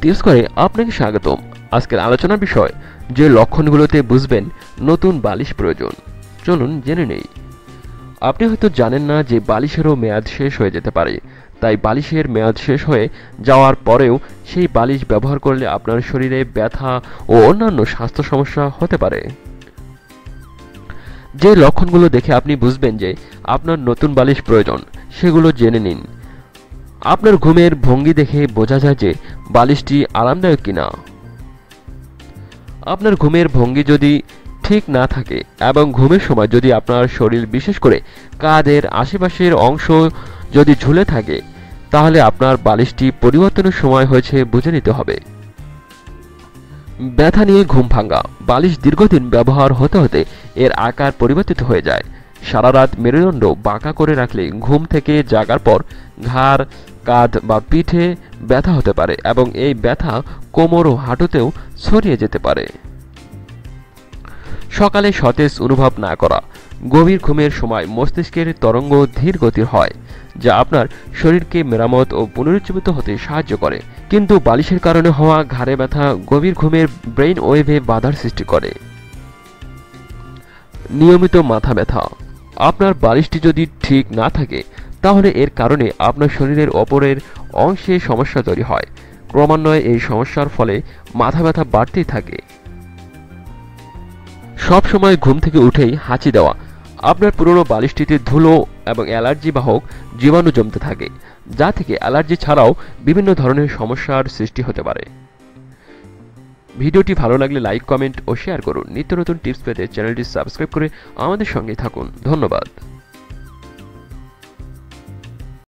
Tips করে আপনাকে স্বাগতম। আজকের আলোচনা বিষয়, যে লক্ষণগুলোতে বুঝবেন নতুন বালিশ প্রয়োজন। চলুন জেনে নেই। আপনি হয়তো জানেন না যে বালিশেরও মেয়াদ শেষ হয়ে যেতে পারে। তাই বালিশের মেয়াদ শেষ হয়ে যাওয়ার পরেও সেই বালিশ ব্যবহার করলে আপনার শরীরে ব্যথা ও অন্যান্য স্বাস্থ্য সমস্যা হতে পারে। যে লক্ষণগুলো দেখে আপনি বুঝবেন যে আপনার নতুন বালিশ প্রয়োজন, সেগুলো জেনে নিন। আপনার ঘুমের ভঙ্গি দেখে বোঝা যায় যে বালিশটি আরামদায়ক কিনা। আপনার ঘুমের ভঙ্গি যদি ঠিক না থাকে এবং ঘুমের সময় যদি আপনার শরীর বিশেষ করে কাঁধের আশেপাশের অংশ যদি ঝুলে থাকে, তাহলে আপনার বালিশটি পরিবর্তনের সময় হয়েছে বুঝে নিতে হবে। ব্যথা নিয়ে ঘুম ভাঙ্গা বালিশ দীর্ঘদিন ব্যবহার হতে হতে এর আকার পরিবর্তিত হয়ে যায়। সারা রাত মেরুদণ্ড বাঁকা করে রাখলে ঘুম থেকে জাগার পর ঘাড়, কাঁধ বা পিঠে ব্যথা হতে পারে এবং এই ব্যথা কোমর ও হাঁটুতেও ছড়িয়ে যেতে পারে। সকালে সতেজ অনুভব না করা, গভীর ঘুমের সময় মস্তিষ্কের তরঙ্গ ধীর গতির হয়, যা আপনার শরীরকে মেরামত ও পুনরুজ্জীবিত হতে সাহায্য করে, কিন্তু বালিশের কারণে হওয়া ঘাড়ে ব্যথা গভীর ঘুমের ব্রেইন ওয়েভে বাধার সৃষ্টি করে। নিয়মিত মাথা ব্যথা আপনার বালিশটি যদি ঠিক না থাকে, তাহলে এর কারণে আপনার শরীরের ওপরের অংশে সমস্যা তৈরি হয়। ক্রমান্বয়ে এই সমস্যার ফলে মাথা ব্যথা বাড়তেই থাকে। সব সময় ঘুম থেকে উঠেই হাঁচি দেওয়া। আপনার পুরনো বালিশটিতে ধুলো এবং অ্যালার্জি বাহক জীবাণু জমতে থাকে, যা থেকে অ্যালার্জি ছাড়াও বিভিন্ন ধরনের সমস্যার সৃষ্টি হতে পারে। ভিডিওটি ভালো লাগলে লাইক, কমেন্ট ও শেয়ার করুন। নিত্য নতুন টিপস পেতে চ্যানেলটি সাবস্ক্রাইব করে আমাদের সঙ্গে থাকুন। ধন্যবাদ।